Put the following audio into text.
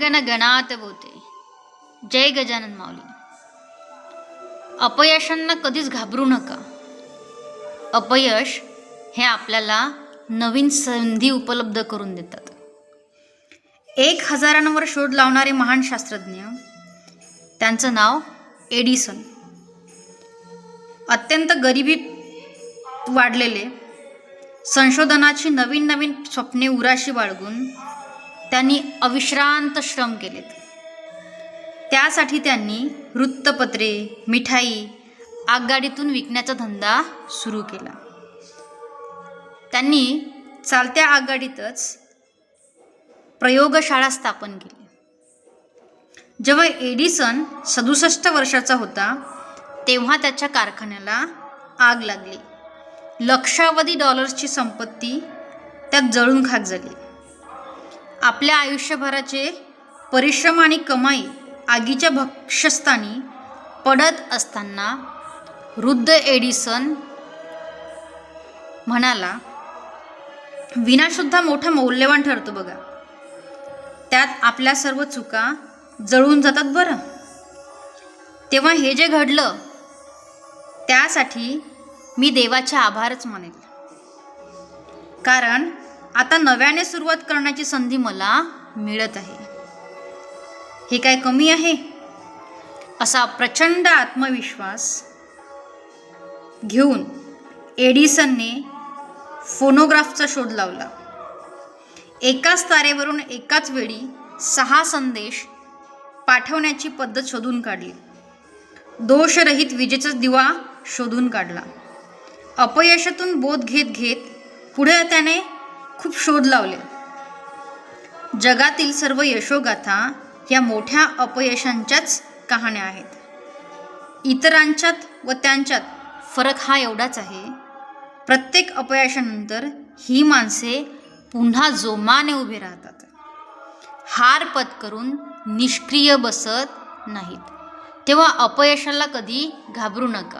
गण गणात बोते जय गजानन माऊली. अपयशांना कधीच घाबरू नका. अपयश हे आपल्याला नवीन संधी उपलब्ध करून देतात. एक हजारांवर शोध लावणारे महान शास्त्रज्ञ त्यांचं नाव एडिसन. अत्यंत गरिबीत वाढलेले संशोधनाची नवीन नवीन स्वप्ने उराशी बाळगून त्यांनी अविश्रांत श्रम केलेत. त्यासाठी त्यांनी वृत्तपत्रे मिठाई आगगाडीतून विकण्याचा धंदा सुरू केला. त्यांनी चालत्या आगगाडीतच प्रयोगशाळा स्थापन केली. जेव्हा एडिसन सदुसष्ट वर्षाचा होता तेव्हा त्याच्या कारखान्याला आग लागली. लक्षावधी डॉलर्सची संपत्ती त्यात जळून खाक झाली. आपल्या आयुष्यभराचे परिश्रम आणि कमाई आगीच्या भक्षस्थानी पडत असताना वृद्ध एडिसन म्हणाला विनाशुद्धा मोठा मौल्यवान ठरतो बघा. त्यात आपल्या सर्व चुका जळून जातात बरं. तेव्हा हे जे घडलं त्यासाठी मी देवाचे आभारच मानेल. कारण आता नव्याने सुरुवात करण्याची संधी मला मिळत आहे. हे काय कमी आहे? असा प्रचंड आत्मविश्वास घेऊन एडिसनने फोनोग्राफचा शोध लावला. एकाच तारेवरून एकाच वेळी सहा संदेश पाठवण्याची पद्धत शोधून काढली. दोषरहित विजेचा दिवा शोधून काढला. अपयशातून बोध घेत घेत पुढे त्याने खूप शोध लावले. जगातील सर्व यशोगाथा या मोठ्या अपयशांच्याच कहाण्या आहेत. इतरांच्यात व त्यांच्यात फरक हा एवढाच आहे प्रत्येक अपयशानंतर ही माणसे पुन्हा जोमाने उभे राहतात. हार पत्करून निष्क्रिय बसत नाहीत. तेव्हा अपयशाला कधी घाबरू नका.